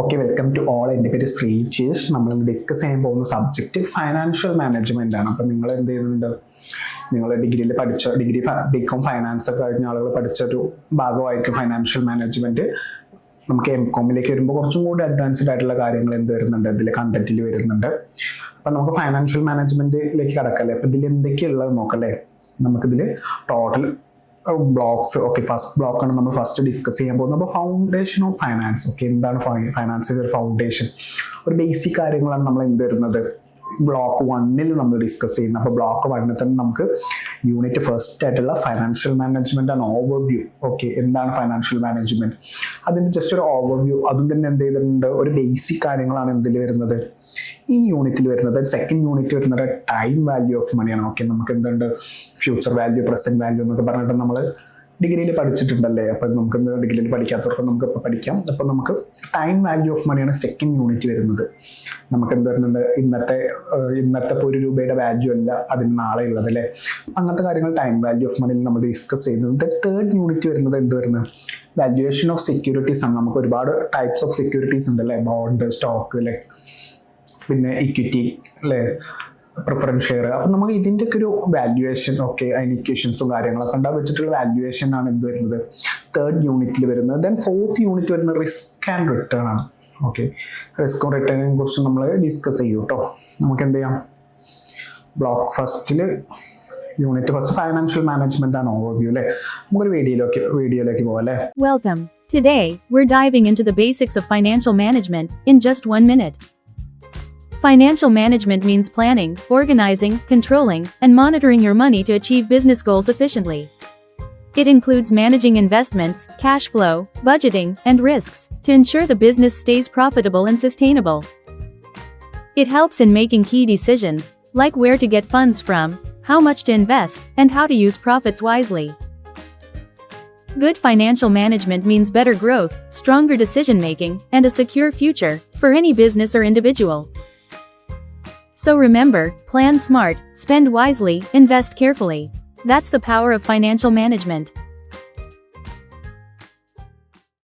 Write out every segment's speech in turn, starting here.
Okay welcome to all എന്റെ പേര് ശ്രീജേഷ്. നമ്മൾ ഡിസ്കസ് ചെയ്യാൻ പോകുന്ന സബ്ജക്റ്റ് ഫൈനാൻഷ്യൽ മാനേജ്മെന്റ് ആണ്. അപ്പം നിങ്ങൾ എന്ത് ചെയ്യുന്നുണ്ട്? നിങ്ങൾ ഡിഗ്രിയിൽ പഠിച്ച ഡിഗ്രി ബികോം ഫൈനാൻസ് ഒക്കെ കഴിഞ്ഞ ആളുകൾ പഠിച്ച ഒരു ഭാഗമായിരിക്കും ഫൈനാൻഷ്യൽ മാനേജ്മെന്റ് നമുക്ക് എം കോമിലേക്ക് വരുമ്പോൾ കുറച്ചും കൂടി അഡ്വാൻസ്ഡ് ആയിട്ടുള്ള കാര്യങ്ങൾ എന്ത് വരുന്നുണ്ട്? ഇതിൽ കണ്ടന്റിൽ വരുന്നുണ്ട്. അപ്പം നമുക്ക് ഫൈനാൻഷ്യൽ മാനേജ്മെന്റിലേക്ക് കടക്കല്ലേ അപ്പം ഇതിൽ എന്തൊക്കെയുള്ളത് നോക്കല്ലേ നമുക്കിതിൽ ടോട്ടൽ ബ്ലോക്സ് ഓക്കെ ഫസ്റ്റ് ബ്ലോക്കാണ് നമ്മൾ ഫസ്റ്റ് ഡിസ്കസ് ചെയ്യാൻ പോകുന്നത്. അപ്പോൾ ഫൗണ്ടേഷൻ ഓഫ് ഫൈനാൻസ് ഓക്കെ എന്താണ് ഫൈനാൻസിന്റെ ഒരു ഫൗണ്ടേഷൻ ഒരു ബേസിക് കാര്യങ്ങളാണ് നമ്മൾ എന്ത് വരുന്നത് ബ്ലോക്ക് വണ്ണിൽ നമ്മൾ ഡിസ്കസ് ചെയ്യുന്നത് അപ്പോൾ ബ്ലോക്ക് വണ്ണിൽ തന്നെ നമുക്ക് യൂണിറ്റ് ഫസ്റ്റ് ആയിട്ടുള്ള ഫൈനാൻഷ്യൽ മാനേജ്മെന്റ് ആണ് ഓവർവ്യൂ ഓക്കെ എന്താണ് ഫൈനാൻഷ്യൽ മാനേജ്മെന്റ് അതിന്റെ ജസ്റ്റ് ഒരു ഓവർവ്യൂ അതും തന്നെ എന്ത് ചെയ്തിട്ടുണ്ട്? ഒരു ബേസിക് കാര്യങ്ങളാണ് എന്തിൽ വരുന്നത്? ഈ യൂണിറ്റിൽ വരുന്നത് സെക്കൻഡ് യൂണിറ്റ് വരുന്നത് ടൈം വാല്യൂ ഓഫ് മണിയാണ് ഓക്കെ നമുക്ക് എന്തുണ്ട്? ഫ്യൂച്ചർ വാല്യൂ പ്രസന്റ് വാല്യൂ എന്നൊക്കെ പറഞ്ഞിട്ട് നമ്മൾ ഡിഗ്രിയിൽ പഠിച്ചിട്ടുണ്ടല്ലേ? അപ്പം നമുക്ക് ഡിഗ്രിയിൽ പഠിക്കാത്തവർക്ക് നമുക്ക് ഇപ്പോൾ പഠിക്കാം. അപ്പം നമുക്ക് ടൈം വാല്യൂ ഓഫ് മണിയാണ് സെക്കൻഡ് യൂണിറ്റ് വരുന്നത്. നമുക്ക് എന്ത് വരുന്നുണ്ട്? ഇന്നത്തെ ഇന്നത്തെ ഇപ്പോൾ ഒരു രൂപയുടെ വാല്യൂ അല്ല അതിന് നാളെ ഉള്ളത് അല്ലേ? അങ്ങനത്തെ കാര്യങ്ങൾ ടൈം വാല്യൂ ഓഫ് മണിയിൽ നമ്മൾ ഡിസ്കസ് ചെയ്യുന്നത് തേർഡ് യൂണിറ്റ് വരുന്നത് എന്ത് വരുന്നത് വാല്യുവേഷൻ ഓഫ് സെക്യൂരിറ്റീസ് ആണ്. നമുക്ക് ഒരുപാട് ടൈപ്സ് ഓഫ് സെക്യൂരിറ്റീസ് ഉണ്ട് അല്ലേ? ബോണ്ട് സ്റ്റോക്ക് അല്ലെ പിന്നെ ഇക്വിറ്റി അല്ലേ? പ്രിഫറൻസ് ഷെയർ അപ്പം നമുക്ക് ഇതിന്റെ ഒക്കെ ഒരു വാല്യുവേഷൻ ഒക്കെ അതിന് ഇക്വേഷൻസും കാര്യങ്ങളൊക്കെ ഉണ്ടാ. വെച്ചിട്ടുള്ള വാല്യുവേഷൻ ആണ് എന്ത് വരുന്നത്? തേർഡ് യൂണിറ്റിൽ വരുന്നത്. ദെൻ ഫോർത്ത് യൂണിറ്റ് വരുന്നത് റിസ്ക് ആൻഡ് റിട്ടേൺ ആണ്. ഓക്കെ റിസ്കും റിട്ടേണിനെ കുറിച്ച് നമ്മൾ ഡിസ്കസ് ചെയ്യും കേട്ടോ നമുക്ക് എന്ത് ചെയ്യാം? ബ്ലോക്ക് ഫസ്റ്റിൽ യൂണിറ്റ് ഫസ്റ്റ് ഫൈനാൻഷ്യൽ മാനേജ്മെന്റ് ആണ് ഓവർവ്യൂ അല്ലേ നമുക്കൊരു വീഡിയോയിലേക്ക് വീഡിയോയിലേക്ക് അല്ലേ Welcome. Today, we're diving into the basics of financial management in just one minute. Financial management means planning, organizing, controlling, and monitoring your money to achieve business goals efficiently. It includes managing investments, cash flow, budgeting, and risks to ensure the business stays profitable and sustainable. It helps in making key decisions, like where to get funds from, how much to invest, and how to use profits wisely. Good financial management means better growth, stronger decision making, and a secure future for any business or individual. So remember, plan smart, spend wisely, invest carefully. That's the power of financial management.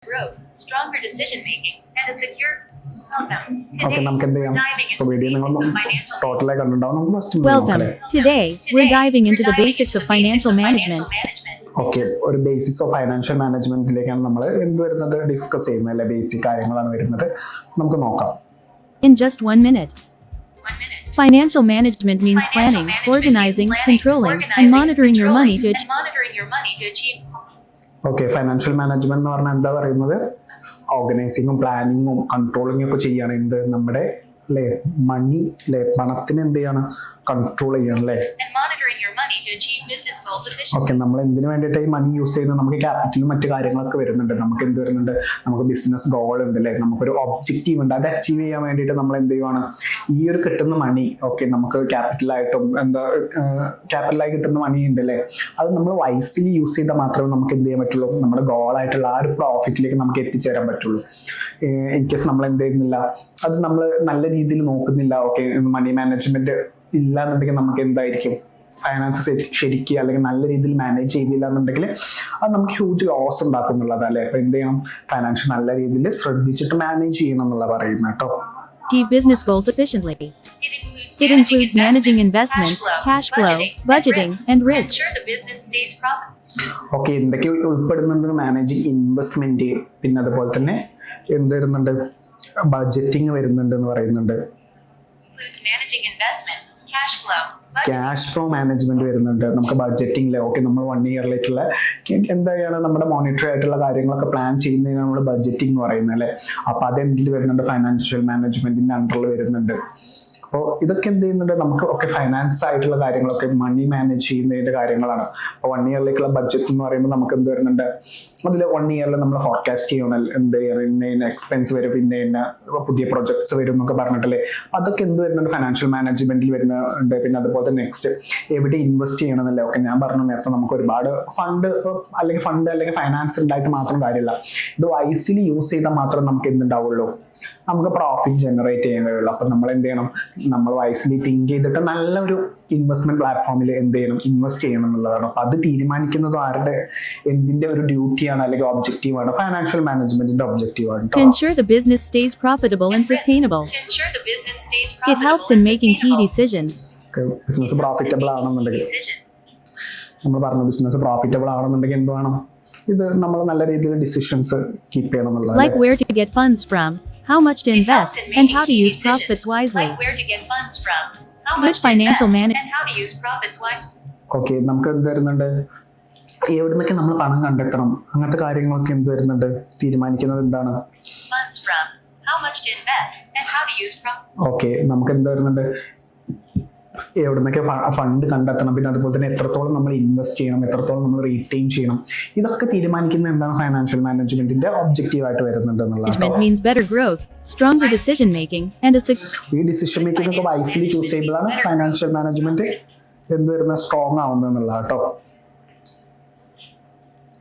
Growth, stronger decision making, and a secure Welcome. Okay നമുക്ക് എന്ത് ചെയ്യാം ഇപ്പോൾ video നിങ്ങൾ ടോട്ടലായി കണ്ടിട്ടുണ്ടാവും നമുക്ക് first നോക്കാം Welcome. അല്ലേ Today, we're diving into the basics of financial management. Okay ഒരു ബേസിക്സ് ഓഫ് ഫൈനാൻഷ്യൽ മാനേജ്മെന്റിലേക്കാണ് നമ്മൾ എന്ത് വരുന്നത് ഡിസ്കസ് ചെയ്യുന്നത് അല്ലെ ബേസിക് കാര്യങ്ങളാണ് വരുന്നത് നമുക്ക് നോക്കാം In just one minute. Financial management means Financial planning, management organizing, planning, controlling, organizing, and monitoring controlling your money to achieve. monitoring your money to achieve okay financial management എന്ന് പറഞ്ഞാൽ എന്താ പറയുന്നത് ഓർഗനൈസിങ്ങും പ്ലാനിങ്ങും കൺട്രോളിങ്ങും ഒക്കെ ചെയ്യുകയാണ് എന്ത് നമ്മുടെ അല്ലേ മണി അല്ലേ പണത്തിന് എന്ത് ചെയ്യാണ് കൺട്രോൾ ചെയ്യണം അല്ലേ. ഓക്കെ നമ്മൾ എന്തിനു വേണ്ടിയിട്ട് ഈ മണി യൂസ് ചെയ്യുന്നത് നമുക്ക് ക്യാപിറ്റലും മറ്റു കാര്യങ്ങളൊക്കെ വരുന്നുണ്ട്. നമുക്ക് എന്ത് വരുന്നുണ്ട്? നമുക്ക് ബിസിനസ് ഗോൾ ഉണ്ട് അല്ലേ? നമുക്കൊരു ഒബ്ജക്റ്റീവ് ഉണ്ട്. അത് അച്ചീവ് ചെയ്യാൻ വേണ്ടിയിട്ട് നമ്മൾ എന്ത് ചെയ്യുവാണ്? ഈ ഒരു കിട്ടുന്ന മണി ഓക്കെ നമുക്ക് ക്യാപിറ്റലായിട്ടും എന്താ ക്യാപിറ്റലായി കിട്ടുന്ന മണി ഉണ്ട് അല്ലേ? അത് നമ്മൾ വൈസിലി യൂസ് ചെയ്താൽ മാത്രമേ നമുക്ക് എന്ത് ചെയ്യാൻ പറ്റുള്ളൂ? നമ്മുടെ ഗോളായിട്ടുള്ള ആ ഒരു പ്രോഫിറ്റിലേക്ക് നമുക്ക് എത്തിച്ചേരാൻ പറ്റുള്ളൂ. ഇൻ കേസ് നമ്മൾ എന്ത് ചെയ്യുന്നില്ല? അത് നമ്മൾ നല്ല രീതിയിൽ നോക്കുന്നില്ല ഓക്കെ മണി മാനേജ്മെന്റ് ഇല്ല എന്നുണ്ടെങ്കിൽ നമുക്ക് എന്തായിരിക്കും? ഫൈനാൻസ് ശരിക്കുക അല്ലെങ്കിൽ നല്ല രീതിയിൽ മാനേജ് ചെയ്തില്ല എന്നുണ്ടെങ്കിൽ അത് നമുക്ക് ഹ്യൂജ് ലോസ് ഉണ്ടാക്കും എന്നുള്ളത് അല്ലേ? അപ്പൊ എന്ത് ചെയ്യണം? ഫൈനാൻഷ്യൽ നല്ല രീതിയിൽ ശ്രദ്ധിച്ചിട്ട് മാനേജ് ചെയ്യണം എന്നുള്ള പറയുന്നത് കേട്ടോ. Achieve business goals efficiently. It includes, managing investments, cash flow, budgeting, and profitable. Okay എന്തൊക്കെ ഉൾപ്പെടുന്നുണ്ട്? മാനേജിങ് ഇൻവെസ്റ്റ്മെന്റ് പിന്നെ അതുപോലെ തന്നെ എന്ത് വരുന്നുണ്ട്? ബഡ്ജറ്റിംഗ് വരുന്നുണ്ട് എന്ന് പറയുന്നുണ്ട്. Includes managing investments, cash flow management വരുന്നുണ്ട്. നമുക്ക് ബഡ്ജറ്റിംഗിലെ ഓക്കെ നമ്മൾ വൺ ഇയറിലേക്കുള്ള എന്താണ് നമ്മുടെ മോണിറ്ററി ആയിട്ടുള്ള കാര്യങ്ങളൊക്കെ പ്ലാൻ ചെയ്യുന്നതിന് നമ്മൾ ബഡ്ജറ്റിംഗ് എന്ന് പറയുന്നത് അല്ലേ? അപ്പൊ അതെന്തിൽ വരുന്നുണ്ട്? ഫൈനാൻഷ്യൽ മാനേജ്മെന്റിന്റെ അണ്ടറിൽ വരുന്നുണ്ട്. അപ്പോൾ ഇതൊക്കെ എന്ത് ചെയ്യുന്നുണ്ട്? നമുക്ക് ഒക്കെ ഫൈനാൻസ് ആയിട്ടുള്ള കാര്യങ്ങളൊക്കെ മണി മാനേജ് ചെയ്യുന്നതിന്റെ കാര്യങ്ങളാണ്. അപ്പോൾ വൺ ഇയറിലേക്കുള്ള ബഡ്ജറ്റ് എന്ന് പറയുമ്പോൾ നമുക്ക് എന്ത് വരുന്നുണ്ട്? അതിൽ വൺ ഇയറിൽ നമ്മൾ ഫോർകാസ്റ്റ് ചെയ്യണം. എന്ത് ചെയ്യണം? ഇന്ന ഇന്ന എക്സ്പെൻസ് വരും പിന്നെ ഇന്ന പുതിയ പ്രൊജക്ട്സ് വരും എന്നൊക്കെ പറഞ്ഞിട്ടല്ലേ? അപ്പോൾ അതൊക്കെ എന്ത് വരുന്നുണ്ട്? ഫൈനാൻഷ്യൽ മാനേജ്മെന്റിൽ വരുന്നുണ്ട്. പിന്നെ അതുപോലെ തന്നെ നെക്സ്റ്റ് എവിടെ ഇൻവെസ്റ്റ് ചെയ്യണമെന്നല്ലേ ഒക്കെ ഞാൻ പറഞ്ഞു നേരത്തെ നമുക്ക് ഒരുപാട് ഫണ്ട് അല്ലെങ്കിൽ ഫണ്ട് അല്ലെങ്കിൽ ഫൈനാൻസ് ഉണ്ടായിട്ട് മാത്രം കാര്യമില്ല. ഇത് വൈസിലി യൂസ് ചെയ്താൽ മാത്രം നമുക്ക് എന്തുണ്ടാവുള്ളൂ? നമുക്ക് പ്രോഫിറ്റ് ജനറേറ്റ് ചെയ്യാൻ കഴിയുള്ളൂ. അപ്പം നമ്മൾ എന്ത് ചെയ്യണം? നമ്മൾ വൈസ്ലി തിങ്ക് ചെയ്തിട്ട് നല്ലൊരു ഇൻവെസ്റ്റ്മെന്റ് പ്ലാറ്റ്ഫോമിൽ എന്ത് ചെയ്യണം ഇൻവെസ്റ്റ് ചെയ്യണം എന്നുള്ളതാണ്. അപ്പൊ അത് തീരുമാനിക്കുന്നത് ആരുടെ എന്തിന്റെ ഒരു ഡ്യൂട്ടിയാണ് അല്ലെങ്കിൽ ഒബ്ജക്റ്റീവാണ് ഫൈനാൻഷ്യൽ മാനേജ്മെന്റിന്റെ ഒബ്ജക്റ്റീവാണ് To ensure the business stays profitable and sustainable. It helps in making key decisions. Business profitable ആണെന്നുണ്ടെങ്കിൽ. നമ്മൾ പറഞ്ഞു ബിസിനസ് പ്രോഫിറ്റബിൾ ആണെന്നുണ്ടെങ്കിൽ എന്ത് വേണം? ഇത് നമ്മൾ നല്ല രീതിയിൽ ഡിസിഷൻസ് കീപ്പ് ചെയ്യണം എന്നുള്ളത് Like where to get funds from, how much to It invest, in and how to use profits wisely. Like where to get funds from, how Good much financial management, manage- and how to use profits wisely. Okay നമുക്ക് എന്ത് വരുന്നുണ്ട് എവിടെ നിന്നൊക്കെ നമ്മൾ പണം കണ്ടെത്തണം അങ്ങനത്തെ കാര്യങ്ങളൊക്കെ എന്ത് വരുന്നുണ്ട് തീരുമാനിക്കുന്നത് എന്താണ്. ഓക്കെ നമുക്ക് എന്ത് വരുന്നുണ്ട് എവിടെ നിന്നൊക്കെ ഫണ്ട് കണ്ടെത്തണം പിന്നെ അതുപോലെ തന്നെ എത്രത്തോളം നമ്മൾ ഇൻവെസ്റ്റ് ചെയ്യണം എത്രത്തോളം നമ്മൾ റീറ്റെയിൻ ചെയ്യണം ഇതൊക്കെ തീരുമാനിക്കുന്ന എന്താണ് ഫൈനാൻഷ്യൽ മാനേജ്മെന്റിന്റെ ഒബ്ജക്റ്റീവ് ആയിട്ട് വരുന്നുണ്ട് എന്നുള്ളത് Management means better growth, stronger decision making, and a sec- ഈ ഡിസിഷൻ മേക്കിംഗ് ഒക്കെ വൈസ്ലി ചൂസ് ചെയ്യുമ്പോഴാണ് ഫൈനാൻഷ്യൽ മാനേജ്മെന്റ് എന്ത് വരുന്ന സ്ട്രോങ് ആവുന്നത് എന്നുള്ള കേട്ടോ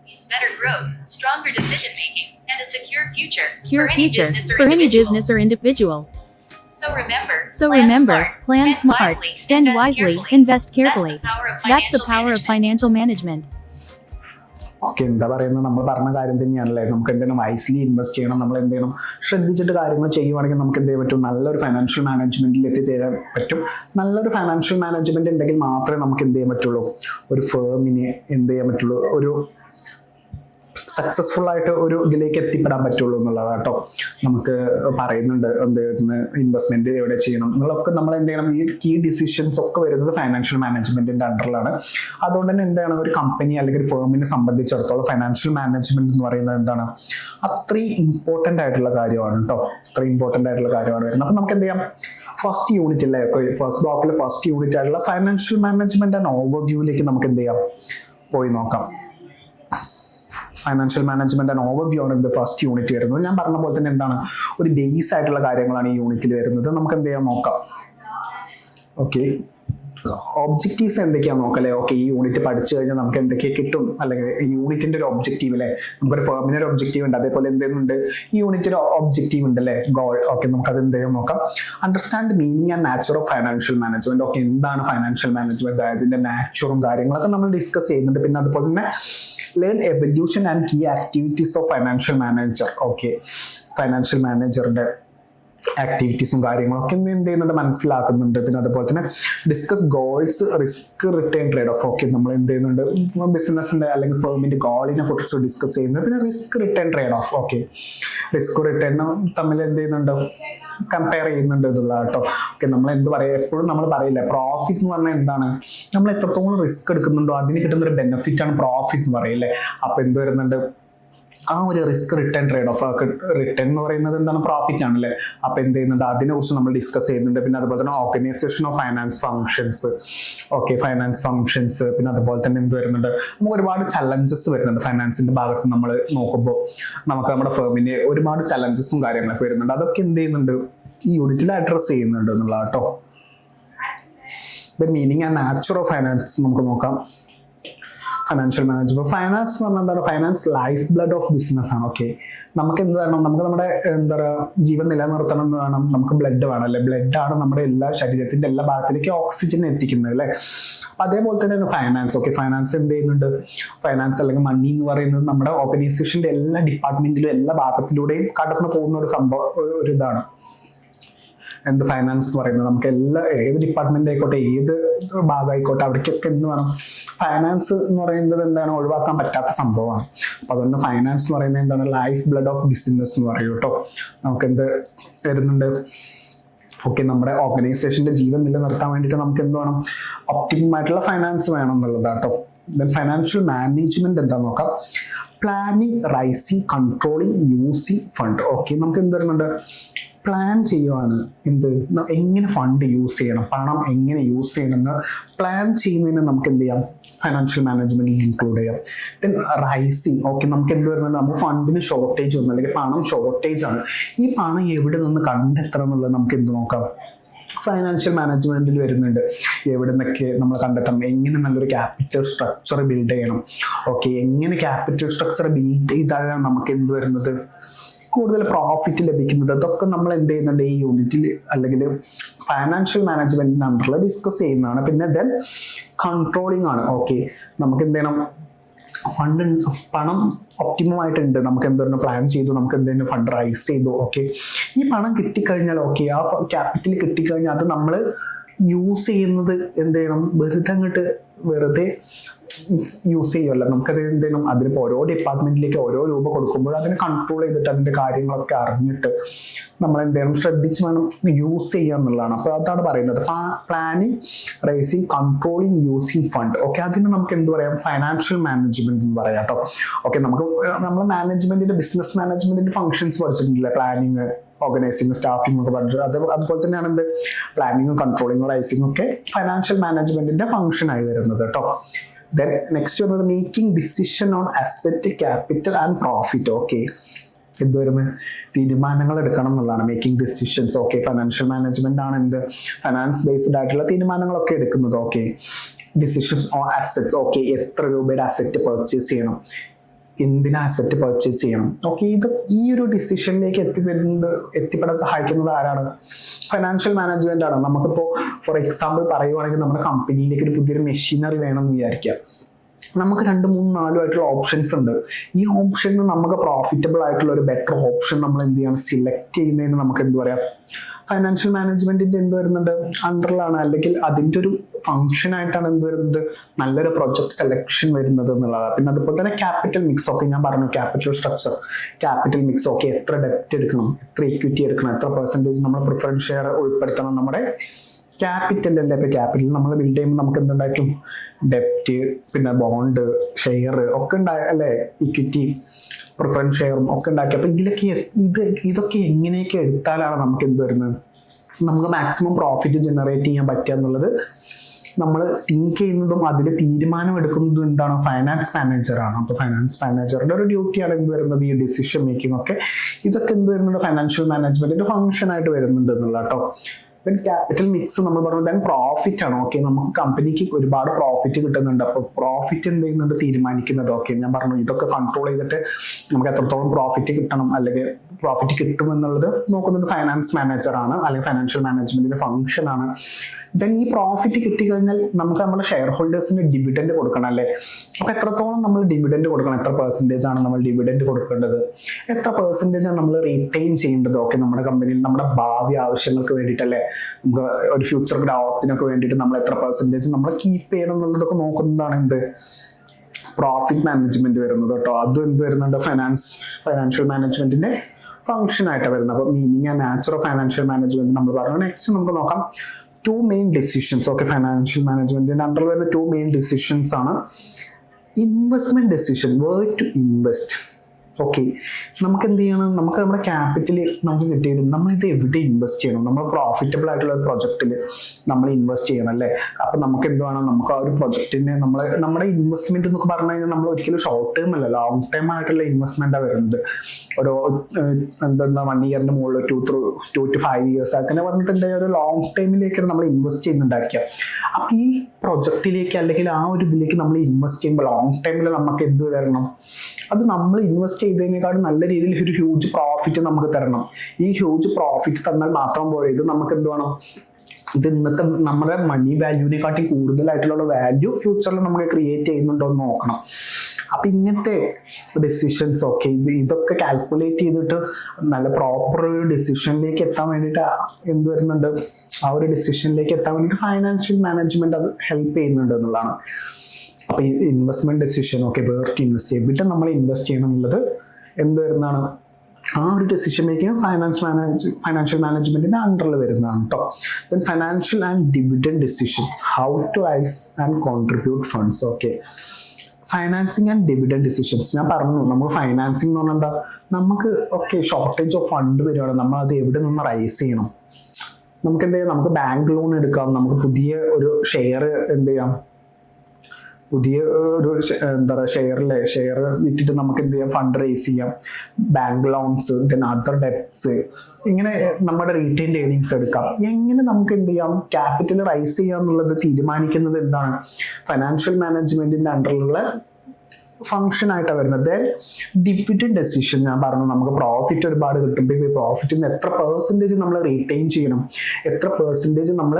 Means better growth, stronger decision making, and a secure future. secure for any future business or for any business or individual. So remember, So plan remember, smart, plan spend smart, wisely, spend invest wisely, carefully. invest carefully. That's the power of financial management. Okay എന്താ പറയുന്നത്? നമ്മൾ പറഞ്ഞ കാര്യം തന്നെയാണല്ലേ? നമുക്ക് എന്തെങ്കിലും wisely invest ചെയ്യണം നമ്മൾ എന്ത് ചെയ്യണം ശ്രദ്ധിച്ചിട്ട് കാര്യങ്ങൾ ചെയ്യുവാണെങ്കിൽ നമുക്ക് എന്ത് ചെയ്യാൻ പറ്റും? നല്ലൊരു ഫൈനാൻഷ്യൽ മാനേജ്മെന്റിൽ എത്തിത്തരാൻ പറ്റും. നല്ലൊരു ഫൈനാൻഷ്യൽ മാനേജ്മെന്റ് ഉണ്ടെങ്കിൽ മാത്രമേ നമുക്ക് എന്ത് ചെയ്യാൻ പറ്റുള്ളൂ? ഒരു ഫേമിനെ എന്ത് ചെയ്യാൻ പറ്റുള്ളൂ? ഒരു സക്സസ്ഫുൾ ആയിട്ട് ഒരു ഇതിലേക്ക് എത്തിപ്പെടാൻ പറ്റുള്ളൂ എന്നുള്ളതാണ് കേട്ടോ. നമുക്ക് പറയുന്നുണ്ട് എന്ത് ഇൻവെസ്റ്റ്മെന്റ് എവിടെ ചെയ്യണം എന്നുള്ളതൊക്കെ നമ്മൾ എന്ത് ചെയ്യണം? ഈ കീ ഡിസിഷൻസ് ഒക്കെ വരുന്നത് ഫൈനാൻഷ്യൽ മാനേജ്മെന്റിന്റെ അണ്ടറിലാണ് അതുകൊണ്ട് തന്നെ എന്താണ്? ഒരു കമ്പനി അല്ലെങ്കിൽ ഒരു ഫേമിനെ സംബന്ധിച്ചിടത്തോളം ഫൈനാൻഷ്യൽ മാനേജ്മെന്റ് എന്ന് പറയുന്നത് എന്താണ്? അത്രയും ഇമ്പോർട്ടന്റ് ആയിട്ടുള്ള കാര്യമാണ് കേട്ടോ. അത്രയും ഇമ്പോർട്ടന്റ് ആയിട്ടുള്ള കാര്യമാണ് വരുന്നത്. അപ്പം നമുക്ക് എന്ത് ചെയ്യാം? ഫസ്റ്റ് യൂണിറ്റ് അല്ലേ ഫസ്റ്റ് ബ്ലോക്കിൽ ഫസ്റ്റ് യൂണിറ്റ് ആയിട്ടുള്ള ഫൈനാൻഷ്യൽ മാനേജ്മെന്റ് ആൻഡ് ഓവർവ്യൂയിലേക്ക് നമുക്ക് എന്ത് ചെയ്യാം? പോയി നോക്കാം. ഫൈനാൻഷ്യൽ മാനേജ്മെന്റ് ആൻഡ് ഓവർവ്യൂ ആണ് ഇത് ഫസ്റ്റ് യൂണിറ്റ് വരുന്നത്. ഞാൻ പറഞ്ഞ പോലെ തന്നെ എന്താണ്? ഒരു ബേസ് ആയിട്ടുള്ള കാര്യങ്ങളാണ് ഈ യൂണിറ്റിൽ വരുന്നത്. നമുക്ക് എന്ത് ചെയ്യാൻ നോക്കാം. ഓക്കെ ഒബ്ജക്റ്റീവ്സ് എന്തൊക്കെയാണ് നോക്കല്ലേ ഓക്കെ ഈ യൂണിറ്റ് പഠിച്ചു കഴിഞ്ഞാൽ നമുക്ക് എന്തൊക്കെ കിട്ടും? അല്ലെങ്കിൽ യൂണിറ്റിന്റെ ഒരു ഒബ്ജക്റ്റീവ് അല്ലേ? നമുക്കൊരു ഫേമിന് ഒരു ഒബ്ജക്റ്റീവ് ഉണ്ട് അതേപോലെ എന്തെങ്കിലും ഈ യൂണിറ്റ് ഒരു ഒബ്ജക്റ്റീവ് ഉണ്ട് അല്ലേ? ഗോൾ ഓക്കെ നമുക്ക് അത് എന്തെങ്കിലും നോക്കാം. Understand meaning and nature of financial management okay എന്താണ് ഫൈനാൻഷ്യൽ മാനേജ്മെന്റ് അതിന്റെ നാച്ചുറും കാര്യങ്ങളൊക്കെ നമ്മൾ ഡിസ്കസ് ചെയ്യുന്നുണ്ട്. പിന്നെ അതുപോലെ തന്നെ learn evolution and key activities of financial manager okay financial മാനേജറിന്റെ ആക്ടിവിറ്റീസും കാര്യങ്ങളൊക്കെ എന്ത് എന്ത് ചെയ്യുന്നുണ്ട്? മനസ്സിലാക്കുന്നുണ്ട്. പിന്നെ അതുപോലെ തന്നെ discuss goals risk return trade off okay നമ്മൾ എന്ത് ചെയ്യുന്നുണ്ട്? ബിസിനസിന്റെ അല്ലെങ്കിൽ ഫേമിന്റെ ഗോളിനെ കുറിച്ച് ഡിസ്കസ് ചെയ്യുന്നത് പിന്നെ risk return trade off okay risk return തമ്മിൽ എന്ത് ചെയ്യുന്നുണ്ട്? കമ്പയർ ചെയ്യുന്നുണ്ട് എന്നുള്ള കേട്ടോ. ഓക്കെ നമ്മൾ എന്ത് പറയുക എപ്പോഴും നമ്മൾ പറയില്ല പ്രോഫിറ്റ് എന്ന് പറഞ്ഞാൽ എന്താണ്? നമ്മൾ എത്രത്തോളം റിസ്ക് എടുക്കുന്നുണ്ടോ? അതിന് കിട്ടുന്ന ഒരു ബെനിഫിറ്റ് ആണ് പ്രോഫിറ്റ് എന്ന് പറയില്ലേ? അപ്പൊ എന്ത് വരുന്നുണ്ട്? ആ ഒരു risk return trade off return എന്ന് പറയുന്നത് എന്താണ്? പ്രോഫിറ്റ് ആണല്ലേ? അപ്പൊ എന്ത് ചെയ്യുന്നുണ്ട്? അതിനെ കുറിച്ച് നമ്മൾ ഡിസ്കസ് ചെയ്യുന്നുണ്ട്. പിന്നെ അതുപോലെ തന്നെ organisation of finance functions okay finance functions പിന്നെ അതുപോലെ തന്നെ എന്ത് വരുന്നുണ്ട്? നമുക്ക് ഒരുപാട് ചലഞ്ചസ് വരുന്നുണ്ട് ഫൈനാൻസിന്റെ ഭാഗത്ത് നമ്മൾ നോക്കുമ്പോൾ നമുക്ക് നമ്മുടെ ഫേമിന് ഒരുപാട് ചലഞ്ചസും കാര്യങ്ങളൊക്കെ വരുന്നുണ്ട്. അതൊക്കെ എന്ത് ചെയ്യുന്നുണ്ട്? ഈ യൂണിറ്റിൽ അഡ്രസ് ചെയ്യുന്നുണ്ട് എന്നുള്ള കേട്ടോ the meaning and natural finance നമുക്ക് നോക്കാം. ഫൈനാൻഷ്യൽ മാനേജ്മെന്റ് ഫൈനാൻസ് എന്ന് പറഞ്ഞാൽ എന്താണ്? Finance life blood of business ആണ്. ഓക്കെ നമുക്ക് എന്ത് വേണം? നമുക്ക് നമ്മുടെ എന്താ പറയുക ജീവൻ നിലനിർത്തണം എന്ന് വേണം. നമുക്ക് ബ്ലഡ് വേണം അല്ലെ? ബ്ലഡ് ആണ് നമ്മുടെ എല്ലാ ശരീരത്തിന്റെ എല്ലാ ഭാഗത്തിലേക്ക് ഓക്സിജൻ എത്തിക്കുന്നത് അല്ലേ? അപ്പൊ അതേപോലെ തന്നെയാണ് ഫൈനാൻസ് ഓക്കെ ഫൈനാൻസ് എന്ത് ചെയ്യുന്നുണ്ട്? ഫൈനാൻസ് അല്ലെങ്കിൽ മണി എന്ന് പറയുന്നത് നമ്മുടെ ഓർഗനൈസേഷന്റെ എല്ലാ ഡിപ്പാർട്ട്മെന്റിലും എല്ലാ ഭാഗത്തിലൂടെയും കടന്നു പോകുന്ന ഒരു സംഭവം ഒരു ഇതാണ്. എന്ത് ഫൈനാൻസ് എന്ന് പറയുന്നത്? നമുക്ക് എല്ലാ ഏത് ഡിപ്പാർട്ട്മെന്റ് ആയിക്കോട്ടെ ഏത് ഭാഗമായിക്കോട്ടെ അവിടേക്കൊക്കെ എന്ത് വേണം? ഫൈനാൻസ് എന്ന് പറയുന്നത് എന്താണ്? ഒഴിവാക്കാൻ പറ്റാത്ത സംഭവമാണ്. അപ്പൊ അതുകൊണ്ട് ഫൈനാൻസ് എന്ന് പറയുന്നത് എന്താണ്? ലൈഫ് ബ്ലഡ് ഓഫ് ബിസിനസ് എന്ന് പറയും കേട്ടോ. നമുക്ക് എന്ത് വരുന്നുണ്ട്? ഓക്കെ നമ്മുടെ ഓർഗനൈസേഷന്റെ ജീവൻ നിലനിർത്താൻ വേണ്ടിയിട്ട് നമുക്ക് എന്ത് വേണം? ഒപ്റ്റിമം ആയിട്ടുള്ള ഫൈനാൻസ് വേണം എന്നുള്ളതാണ് കേട്ടോ. ദെൻ ഫൈനാൻഷ്യൽ മാനേജ്മെന്റ് എന്താ നോക്കാം. Planning raising controlling using fund okay നമുക്ക് എന്ത് വരുന്നുണ്ട്? പ്ലാൻ ചെയ്യുവാണ്. എന്ത്? എങ്ങനെ ഫണ്ട് യൂസ് ചെയ്യണം? പണം എങ്ങനെ യൂസ് ചെയ്യണമെന്ന് പ്ലാൻ ചെയ്യുന്നതിന് നമുക്ക് എന്ത് ചെയ്യാം? ഫൈനാൻഷ്യൽ മാനേജ്മെന്റിൽ ഇൻക്ലൂഡ് ചെയ്യാം. ദെൻ റൈസിങ് ഓക്കെ നമുക്ക് എന്ത് വരുന്നുണ്ട്? നമുക്ക് ഫണ്ടിന് ഷോർട്ടേജ് വന്നു. അല്ലെങ്കിൽ പണം ഷോർട്ടേജ് ആണ്. ഈ പണം എവിടെ നിന്ന് കണ്ടെത്തണം എന്നുള്ളത് നമുക്ക് എന്ത് നോക്കാം? ഫൈനാൻഷ്യൽ മാനേജ്മെന്റിൽ വരുന്നുണ്ട്. എവിടെ നിന്നൊക്കെ നമ്മൾ കണ്ടെത്തണം? എങ്ങനെ നല്ലൊരു ക്യാപിറ്റൽ സ്ട്രക്ചർ ബിൽഡ് ചെയ്യണം? ഓക്കെ എങ്ങനെ ക്യാപിറ്റൽ സ്ട്രക്ചർ ബിൽഡ് ചെയ്താലാണ് നമുക്ക് എന്ത് വരുന്നത്? കൂടുതൽ പ്രോഫിറ്റ് ലഭിക്കുന്നത്? അതൊക്കെ നമ്മൾ എന്ത് ചെയ്യുന്നുണ്ട്? ഈ യൂണിറ്റിൽ അല്ലെങ്കിൽ ഫൈനാൻഷ്യൽ മാനേജ്മെന്റിന് അണ്ടറിൽ ഡിസ്കസ് ചെയ്യുന്നതാണ്. പിന്നെ ദെൻ കൺട്രോളിംഗ് ആണ്. ഓക്കെ നമുക്ക് എന്ത് ചെയ്യണം? പണം ഒപ്റ്റിമം ആയിട്ടുണ്ട് നമുക്ക് എന്തെങ്കിലും പ്ലാൻ ചെയ്തു നമുക്ക് എന്തെങ്കിലും ഫണ്ട് റൈസ് ചെയ്തു ഓക്കെ ഈ പണം കിട്ടിക്കഴിഞ്ഞാൽ ഓക്കെ ആ ക്യാപിറ്റൽ കിട്ടിക്കഴിഞ്ഞാൽ അത് നമ്മൾ യൂസ് ചെയ്യുന്നത് എന്ത് ചെയ്യണം? വെറുതെ അങ്ങോട്ട് വെറുതെ യൂസ് ചെയ്യുമല്ല നമുക്കത് എന്തെങ്കിലും അതിനിപ്പോൾ ഓരോ ഡിപ്പാർട്ട്മെന്റിലേക്ക് ഓരോ രൂപ കൊടുക്കുമ്പോൾ അതിനെ കൺട്രോൾ ചെയ്തിട്ട് അതിന്റെ കാര്യങ്ങളൊക്കെ അറിഞ്ഞിട്ട് നമ്മൾ എന്തെങ്കിലും ശ്രദ്ധിച്ച് വേണം യൂസ് ചെയ്യുക എന്നുള്ളതാണ്. അപ്പോൾ അതാണ് പറയുന്നത്. Planning raising controlling using fund okay അതിന് നമുക്ക് എന്ത് പറയാം? ഫൈനാൻഷ്യൽ മാനേജ്മെന്റ് എന്ന് പറയാം കേട്ടോ. ഓക്കെ നമുക്ക് നമ്മൾ മാനേജ്മെന്റിന്റെ ബിസിനസ് മാനേജ്മെന്റിന്റെ ഫങ്ഷൻസ് പഠിച്ചിട്ടുണ്ടല്ലേ? പ്ലാനിങ് ഓർഗനൈസിങ് സ്റ്റാഫിംഗ് ഒക്കെ പറഞ്ഞിട്ട് അത് അതുപോലെ തന്നെയാണ് എന്ത്? പ്ലാനിങ്ങും കൺട്രോളിങ്ങും റൈസിങ്ങും ഒക്കെ ഫൈനാൻഷ്യൽ മാനേജ്മെന്റിന്റെ ഫംഗ്ഷൻ ആയി വരുന്നത് കേട്ടോ ദെൻ നെക്സ്റ്റ് വരുന്നത് making decision on asset capital and profit okay എന്ത് വരുന്നത് തീരുമാനങ്ങൾ എടുക്കണം എന്നുള്ളതാണ്. Making decisions okay financial management ആണ് എന്ത്? ഫൈനാൻസ് ബേസ്ഡ് ആയിട്ടുള്ള തീരുമാനങ്ങളൊക്കെ എടുക്കുന്നത്. Okay decisions on assets okay എത്ര രൂപയുടെ അസറ്റ് പർച്ചേസ് ചെയ്യണം? എന്തിനാ അസറ്റ് പർച്ചേസ് ചെയ്യണം? ഓക്കെ ഇത് ഈ ഒരു ഡിസിഷനിലേക്ക് എത്തിപ്പെടുന്നത് എത്തിപ്പെടാൻ സഹായിക്കുന്നത് ആരാണ്? ഫൈനാൻഷ്യൽ മാനേജ്മെന്റ് ആണ്. നമുക്കിപ്പോൾ ഫോർ എക്സാമ്പിൾ പറയുവാണെങ്കിൽ നമ്മുടെ കമ്പനിയിലേക്ക് ഒരു പുതിയൊരു മെഷീനറി വേണമെന്ന് വിചാരിക്കാം നമുക്ക് രണ്ട് മൂന്ന് നാലും ആയിട്ടുള്ള ഓപ്ഷൻസ് ഉണ്ട്. ഈ ഓപ്ഷനിൽ നമുക്ക് പ്രോഫിറ്റബിൾ ആയിട്ടുള്ള ഒരു ബെറ്റർ ഓപ്ഷൻ നമ്മൾ എന്ത് ചെയ്യണം? സിലക്ട് ചെയ്യുന്നതിന് നമുക്ക് എന്ത് പറയാം? ഫൈനാൻഷ്യൽ മാനേജ്മെന്റിന്റെ എന്ത് വരുന്നുണ്ട്? അണ്ടറിലാണ് അല്ലെങ്കിൽ അതിന്റെ ഒരു ഫംഗ്ഷൻ ആയിട്ടാണ് എന്ത് വരുന്നത്? നല്ലൊരു പ്രൊജക്ട് സെലക്ഷൻ വരുന്നത് എന്നുള്ളതാണ്. പിന്നെ അതുപോലെ തന്നെ ക്യാപിറ്റൽ മിക്സ് ഒക്കെ ഞാൻ പറഞ്ഞു ക്യാപിറ്റൽ സ്ട്രക്ചർ ക്യാപിറ്റൽ മിക്സ് ഒക്കെ എത്ര ഡെപ്റ്റ് എടുക്കണം? എത്ര ഇക്വിറ്റി എടുക്കണം? എത്ര പെർസെന്റേജ് നമ്മൾ പ്രിഫറൻസ് ഷെയർ ഉൾപ്പെടുത്തണം? നമ്മുടെ ക്യാപിറ്റൽ അല്ലേ? ഇപ്പൊ ക്യാപിറ്റൽ നമ്മൾ ബിൽഡ് ചെയ്യുമ്പോൾ നമുക്ക് എന്തുണ്ടായിരിക്കും ഡെപ്റ്റ് പിന്നെ ബോണ്ട് ഷെയർ ഒക്കെ ഉണ്ടായ അല്ലേ? ഇക്വിറ്റി പ്രിഫറൻസ് ഷെയറും ഒക്കെ ഉണ്ടാക്കി. അപ്പൊ ഇതിലൊക്കെ ഇത് ഇതൊക്കെ എങ്ങനെയൊക്കെ എടുത്താലാണ് നമുക്ക് എന്ത് വരുന്നത്? നമുക്ക് മാക്സിമം പ്രോഫിറ്റ് ജനറേറ്റ് ചെയ്യാൻ പറ്റുക എന്നുള്ളത് നമ്മൾ തിങ്ക് ചെയ്യുന്നതും അതിൽ തീരുമാനം എടുക്കുന്നതും എന്താണ്? ഫൈനാൻസ് മാനേജറാണ് അപ്പോൾ ഫൈനാൻസ് മാനേജറുടെ ഒരു ഡ്യൂട്ടിയാണ് എന്ത് വരുന്നത്? ഈ ഡിസിഷൻ മേക്കിംഗ് ഒക്കെ. ഇതൊക്കെ എന്ത് വരുന്നുണ്ട്? ഫൈനാൻഷ്യൽ മാനേജ്മെന്റിന്റെ ഫംഗ്ഷൻ ആയിട്ട് വരുന്നുണ്ട് എന്നുള്ള കേട്ടോ ദെൻ ക്യാപിറ്റൽ മിക്സ് നമ്മൾ പറഞ്ഞു ദെൻ പ്രോഫിറ്റ് ആണ്. ഓക്കെ നമുക്ക് കമ്പനിക്ക് ഒരുപാട് പ്രോഫിറ്റ് കിട്ടുന്നുണ്ട്. അപ്പോൾ പ്രോഫിറ്റ് എന്ത് ചെയ്യുന്നുണ്ട്? തീരുമാനിക്കുന്നത്. ഓക്കെ ഞാൻ പറഞ്ഞു ഇതൊക്കെ കൺട്രോൾ ചെയ്തിട്ട് നമുക്ക് എത്രത്തോളം പ്രോഫിറ്റ് കിട്ടണം? അല്ലെങ്കിൽ പ്രോഫിറ്റ് കിട്ടും എന്നുള്ളത് നോക്കുന്നത് ഫൈനാൻസ് മാനേജർ ആണ് അല്ലെങ്കിൽ ഫൈനാൻഷ്യൽ മാനേജ്മെന്റിന്റെ ഫംഗ്ഷൻ ആണ്. ദെൻ ഈ പ്രോഫിറ്റ് കിട്ടിക്കഴിഞ്ഞാൽ നമുക്ക് നമ്മുടെ ഷെയർ ഹോൾഡേഴ്സിന് ഡിവിഡൻഡ് കൊടുക്കണം അല്ലേ? അപ്പൊ എത്രത്തോളം നമ്മൾ ഡിവിഡൻഡ് കൊടുക്കണം? എത്ര പെർസെന്റേജ് ആണ് നമ്മൾ ഡിവിഡൻഡ് കൊടുക്കേണ്ടത്? എത്ര പെർസെന്റേജ് ആണ് നമ്മൾ റീറ്റെയിൻ ചെയ്യേണ്ടത്? ഓക്കെ നമ്മുടെ കമ്പനിയിൽ നമ്മുടെ ഭാവി ആവശ്യങ്ങൾക്ക് വേണ്ടിയിട്ടല്ലേ? നമുക്ക് ഒരു ഫ്യൂച്ചർ ഗ്രോത്തിനൊക്കെ വേണ്ടിയിട്ട് നമ്മൾ എത്ര പെർസെന്റേജ് നമ്മൾ കീപ്പ് ചെയ്യണം എന്നുള്ളതൊക്കെ നോക്കുന്നതാണ് എന്ത്? പ്രോഫിറ്റ് മാനേജ്മെന്റ് വരുന്നത് കേട്ടോ. അതും എന്ത് വരുന്നുണ്ട്? ഫൈനാൻസ് ഫൈനാൻഷ്യൽ മാനേജ്മെന്റിന്റെ ഫംഗ്ഷൻ ആയിട്ട് വരുന്നത്. അപ്പോൾ meaning and nature of financial management നമ്മൾ പറഞ്ഞു നെക്സ്റ്റ് നമുക്ക് നോക്കാം. Two main decisions okay financial മാനേജ്മെന്റിന്റെ അണ്ടർ വരുന്ന ടു മെയിൻ ഡിസിഷൻസ് ആണ് investment decision where to invest okay നമുക്ക് എന്ത് ചെയ്യണം നമുക്ക് നമ്മുടെ ക്യാപിറ്റൽ നമുക്ക് കിട്ടിയിട്ടുണ്ട് നമ്മൾ ഇത് എവിടെ ഇൻവെസ്റ്റ് ചെയ്യണം? നമ്മൾ പ്രോഫിറ്റബിൾ ആയിട്ടുള്ള ഒരു പ്രൊജക്റ്റിൽ നമ്മൾ ഇൻവെസ്റ്റ് ചെയ്യണം അല്ലേ? അപ്പം നമുക്ക് എന്ത് വേണം? നമുക്ക് ആ ഒരു പ്രൊജക്റ്റിനെ നമ്മൾ നമ്മുടെ ഇൻവെസ്റ്റ്മെന്റ് എന്നൊക്കെ പറഞ്ഞു കഴിഞ്ഞാൽ നമ്മൾ ഒരിക്കലും ഷോർട്ട് ടേം അല്ല ലോങ് ടേം ആയിട്ടുള്ള ഇൻവെസ്റ്റ്മെന്റാണ് വരുന്നത്. ഒരു എന്താ വൺ ഇയറിന് മുകളിൽ two through two to five years അങ്ങനെ പറഞ്ഞിട്ട് എന്താ ഒരു ലോങ് ടൈമിലേക്കാണ് നമ്മൾ ഇൻവെസ്റ്റ് ചെയ്യുന്നുണ്ടായിരിക്കുക അപ്പം ഈ പ്രൊജക്റ്റിലേക്ക് അല്ലെങ്കിൽ ആ ഒരു ഇതിലേക്ക് നമ്മൾ ഇൻവെസ്റ്റ് ചെയ്യുമ്പോൾ ലോങ് ടൈമിൽ നമുക്ക് എന്ത് തരണം? അത് നമ്മൾ ഇൻവെസ്റ്റ് ചെയ്തതിനേക്കാളും നല്ല രീതിയിൽ ഒരു ഹ്യൂജ് പ്രോഫിറ്റ് നമുക്ക് തരണം. ഈ ഹ്യൂജ് പ്രോഫിറ്റ് തന്നാൽ മാത്രം പോരെ. ഇത് നമുക്ക് എന്ത് വേണം? ഇത് ഇന്നത്തെ നമ്മുടെ മണി വാല്യൂവിനെക്കാട്ടി കൂടുതലായിട്ടുള്ള വാല്യൂ ഫ്യൂച്ചറിൽ നമ്മൾ ക്രിയേറ്റ് ചെയ്യുന്നുണ്ടോ എന്ന് നോക്കണം. അപ്പൊ ഇങ്ങനത്തെ ഡെസിഷൻസ് ഒക്കെ ഇത് ഇതൊക്കെ കാൽക്കുലേറ്റ് ചെയ്തിട്ട് നല്ല പ്രോപ്പർ ഒരു ഡെസിഷനിലേക്ക് എത്താൻ വേണ്ടിയിട്ട് എന്ത് വരുന്നുണ്ട്? ആ ഒരു ഡെസിഷനിലേക്ക് എത്താൻ വേണ്ടിയിട്ട് ഫൈനാൻഷ്യൽ മാനേജ്മെന്റ് അത് ഹെൽപ്പ് ചെയ്യുന്നുണ്ട് എന്നുള്ളതാണ്. അപ്പൊ ഈ ഇൻവെസ്റ്റ്മെന്റ് ഡെസിഷൻ ഓക്കെ വേർക്ക് ഇൻവെസ്റ്റ് ചെയ്യും എവിടെ നമ്മൾ ഇൻവെസ്റ്റ് ചെയ്യണം എന്നുള്ളത് എന്ത് വരുന്നതാണ് ആ ഒരു decision making finance manage financial മാനേജ്മെന്റിന്റെ അണ്ടറിൽ വരുന്നതാണ് കേട്ടോ then financial and dividend decisions how to raise and contribute funds okay financing and dividend decisions ഞാൻ പറഞ്ഞു നമ്മൾ ഫൈനാൻസിങ് എന്ന് പറഞ്ഞാൽ എന്താ? നമുക്ക് ഓക്കെ ഷോർട്ടേജ് ഓഫ് ഫണ്ട് വരികയാണ്. നമ്മൾ അത് എവിടെ നിന്ന് റൈസ് ചെയ്യണം? നമുക്ക് എന്ത് ചെയ്യാം? നമുക്ക് ബാങ്ക് ലോൺ എടുക്കാം. നമുക്ക് പുതിയ ഒരു ഷെയർ എന്ത് ചെയ്യാം? പുതിയ ഒരു എന്താ പറയുക ഷെയറിലെ ഷെയർ വിറ്റിട്ട് നമുക്ക് എന്ത് ചെയ്യാം? ഫണ്ട് റേസ് ചെയ്യാം. Bank loans then other debts ഇങ്ങനെ നമ്മുടെ റീറ്റെയിൻ ഏണിങ്സ് എടുക്കാം. എങ്ങനെ നമുക്ക് എന്ത് ചെയ്യാം? ക്യാപിറ്റൽ റൈസ് ചെയ്യാം എന്നുള്ളത് തീരുമാനിക്കുന്നത് എന്താണ്? ഫൈനാൻഷ്യൽ മാനേജ്മെന്റിന്റെ അണ്ടറിലുള്ള ഫങ്ഷൻ ആയിട്ടാണ് വരുന്നത്. ഡിവിഡൻ ഡെസിഷൻ ഞാൻ പറഞ്ഞു നമുക്ക് പ്രോഫിറ്റ് ഒരുപാട് കിട്ടുമ്പോൾ ഈ പ്രോഫിറ്റിൽ നിന്ന് എത്ര പെർസെന്റേജ് നമ്മൾ റീറ്റെയിൻ ചെയ്യണം? എത്ര പെർസെന്റേജ് നമ്മൾ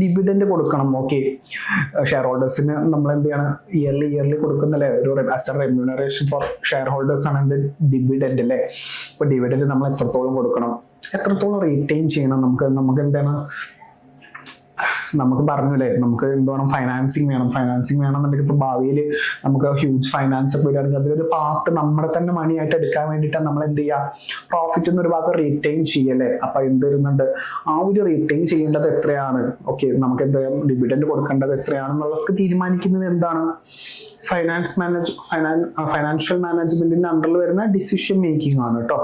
ഡിവിഡന്റ് കൊടുക്കണം? ഓക്കെ ഷെയർ ഹോൾഡേഴ്സിന് നമ്മൾ എന്ത് ചെയ്യണം? ഇയർലി ഇയർലി കൊടുക്കുന്നല്ലേ? ഒരു അസർ റെമ്യൂണറേഷൻ ഫോർ ഷെയർ ഹോൾഡേഴ്സ് ആണ് എന്ത്? ഡിവിഡന്റ് അല്ലേ? അപ്പോൾ ഡിവിഡൻഡ് നമ്മൾ എത്രത്തോളം കൊടുക്കണം? എത്രത്തോളം റീറ്റെയിൻ ചെയ്യണം? നമുക്ക് നമുക്ക് എന്താണ് നമുക്ക് പറഞ്ഞില്ലേ നമുക്ക് എന്ത് വേണം? ഫൈനാൻസിങ് വേണം. ഫൈനാൻസിങ് വേണം എന്നുണ്ടെങ്കിൽ ഇപ്പോൾ ഭാവിയിൽ നമുക്ക് ഹ്യൂജ് ഫൈനാൻസ് ഒക്കെ വരികയാണെങ്കിൽ അതിലൊരു പാർട്ട് നമ്മുടെ തന്നെ മണിയായിട്ട് എടുക്കാൻ വേണ്ടിയിട്ട് നമ്മൾ എന്ത് ചെയ്യുക പ്രോഫിറ്റ് എന്നൊരു ഭാഗം റീറ്റെയിൻ ചെയ്യല്ലേ? അപ്പം എന്ത് വരുന്നുണ്ട് ആ ഒരു റീറ്റെയിൻ ചെയ്യേണ്ടത് എത്രയാണ്? ഓക്കെ നമുക്ക് എന്താ ഡിവിഡൻഡ് കൊടുക്കേണ്ടത് എത്രയാണെന്നുള്ളതൊക്കെ തീരുമാനിക്കുന്നത് എന്താണ്? ഫൈനാൻസ് മാനേജ് ഫൈനാൻ ഫൈനാൻഷ്യൽ മാനേജ്മെന്റിന്റെ അണ്ടറിൽ വരുന്ന ഡിസിഷൻ മേക്കിംഗ് ആണ് കേട്ടോ